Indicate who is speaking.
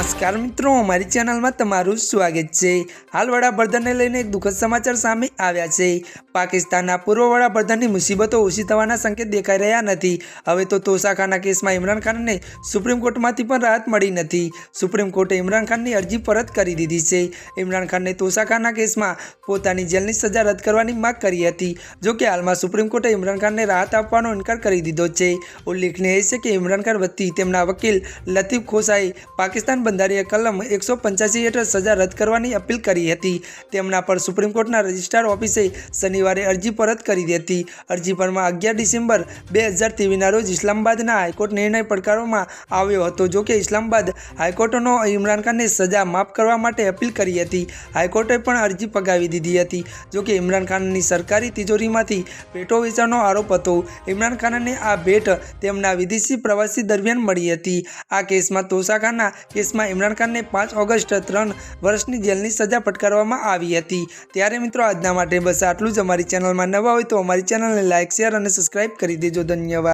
Speaker 1: નમસ્કાર મિત્રો, અમારી ચેનલમાં તમારું સ્વાગત છે. હાલ વડાપ્રધાનને લઈને દુઃખદ સમાચાર સામે આવ્યા છે. પાકિસ્તાનના પૂર્વ વડાપ્રધાનની મુસીબતો ઓછી થવાના સંકેત દેખાઈ રહ્યા નથી. હવે તો તોસાખાના કેસમાં ઇમરાન ખાનને સુપ્રીમ કોર્ટમાંથી પણ રાહત મળી નથી. સુપ્રીમ કોર્ટે ઇમરાન ખાનની અરજી પરત કરી દીધી છે. ઇમરાન ખાનને તોસાખાના કેસમાં પોતાની જેલની સજા રદ કરવાની માંગ કરી હતી. જો કે હાલમાં સુપ્રીમ કોર્ટે ઇમરાન ખાનને રાહત આપવાનો ઇનકાર કરી દીધો છે. ઉલ્લેખનીય છે કે ઇમરાન ખાન વતી તેમના વકીલ લતીફ ખોસાએ પાકિસ્તાન બંધારણીય કલમ એકસો પંચ્યાસી હેઠળ સજા રદ કરવાની અપીલ કરી હતી. તેમના પર સુપ્રીમ કોર્ટના રજિસ્ટ્રાર ઓફિસે શનિવારે અરજી પરત કરી હતી. અરજી પરમાં અગિયાર ડિસેમ્બર બે હજાર તેવીના રોજ ઇસ્લામાબાદના હાઈકોર્ટ નિર્ણય પડકારવામાં આવ્યો હતો, જો કે ઇસ્લામાબાદ હાઈકોર્ટનો ઇમરાન ખાનને સજા માફ કરવા માટે અપીલ કરી હતી. હાઈકોર્ટે પણ અરજી પગાવી દીધી હતી. જો કે ઇમરાન ખાનની સરકારી તિજોરીમાંથી ભેટો વેચવાનો આરોપ હતો. ઇમરાન ખાનને આ ભેટ તેમના વિદેશી પ્રવાસી દરમિયાન મળી હતી. આ કેસમાં તોશાખાના કેસમાં ઇમરાન ખાનને પાંચ ઓગસ્ટ ત્રણ વર્ષની જેલની સજા ફટકારવામાં આવી હતી. ત્યારે મિત્રો આજના માટે બસ આટલું જ. અમારી ચેનલમાં નવા હોય તો અમારી ચેનલને લાઇક શેર અને સબસ્ક્રાઇબ કરી દેજો. ધન્યવાદ.